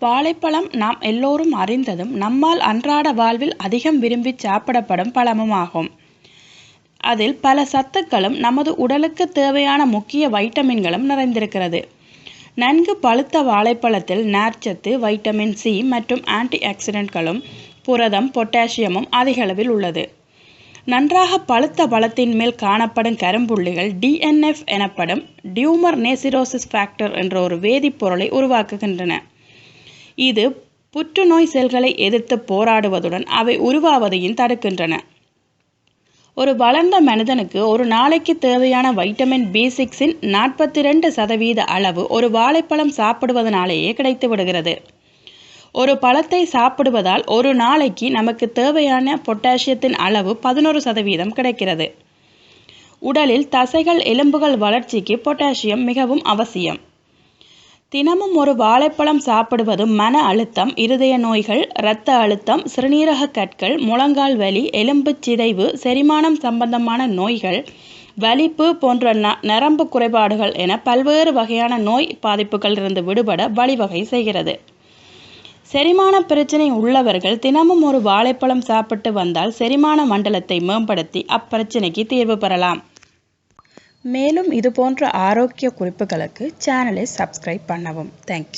வாழைப்பழம் நாம் எல்லோரும் அறிந்ததும் நம்மால் அன்றாட வாழ்வில் அதிகம் விரும்பி சாப்பிடப்படும் பழமுமாகும். அதில் பல சத்துக்களும் நமது உடலுக்கு தேவையான முக்கிய வைட்டமின்களும் நிறைந்திருக்கிறது. நன்கு பழுத்த வாழைப்பழத்தில் நார்ச்சத்து வைட்டமின் சி மற்றும் ஆன்டி ஆக்சிடென்ட்களும் புரதம் பொட்டாசியமும் அதிகளவில் உள்ளது. நன்றாக பழுத்த பழத்தின் மேல் காணப்படும் கரும்புள்ளிகள் டிஎன்எஃப் எனப்படும் டியூமர் நேசிரோசிஸ் ஃபேக்டர் என்ற ஒரு வேதிப்பொருளை உருவாக்குகின்றன. இது புற்றுநோய் செல்களை எதிர்த்து போராடுவதுடன் அவை உருவாவதையும் தடுக்கின்றன. ஒரு வளர்ந்த மனிதனுக்கு ஒரு நாளைக்கு தேவையான வைட்டமின் பி சிக்ஸின் நாற்பத்தி ரெண்டு சதவீத அளவு ஒரு வாழைப்பழம் சாப்பிடுவதனாலேயே கிடைத்து விடுகிறது ஒரு பழத்தை சாப்பிடுவதால் ஒரு நாளைக்கு நமக்கு தேவையான பொட்டாசியத்தின் அளவு பதினோரு சதவீதம் கிடைக்கிறது. உடலில் தசைகள் எலும்புகள் வளர்ச்சிக்கு பொட்டாசியம் மிகவும் அவசியம். தினமும் ஒரு வாழைப்பழம் சாப்பிடுவது மன அழுத்தம் இருதய நோய்கள் இரத்த அழுத்தம் சிறுநீரக கற்கள் முழங்கால் வலி எலும்பு சிதைவு செரிமானம் சம்பந்தமான நோய்கள் வலிப்பு போன்ற ந நரம்பு குறைபாடுகள் என பல்வேறு வகையான நோய் பாதிப்புகளிலிருந்து விடுபட வழிவகை செய்கிறது. செரிமான பிரச்சனை உள்ளவர்கள் தினமும் ஒரு வாழைப்பழம் சாப்பிட்டு வந்தால் செரிமான மண்டலத்தை மேம்படுத்தி அப்பிரச்சனைக்கு தீர்வு பெறலாம். மேலும் இது போன்ற ஆரோக்கிய குறிப்புகளுக்கு சேனலை சப்ஸ்கிரைப் பண்ணவும். தேங்க்யூ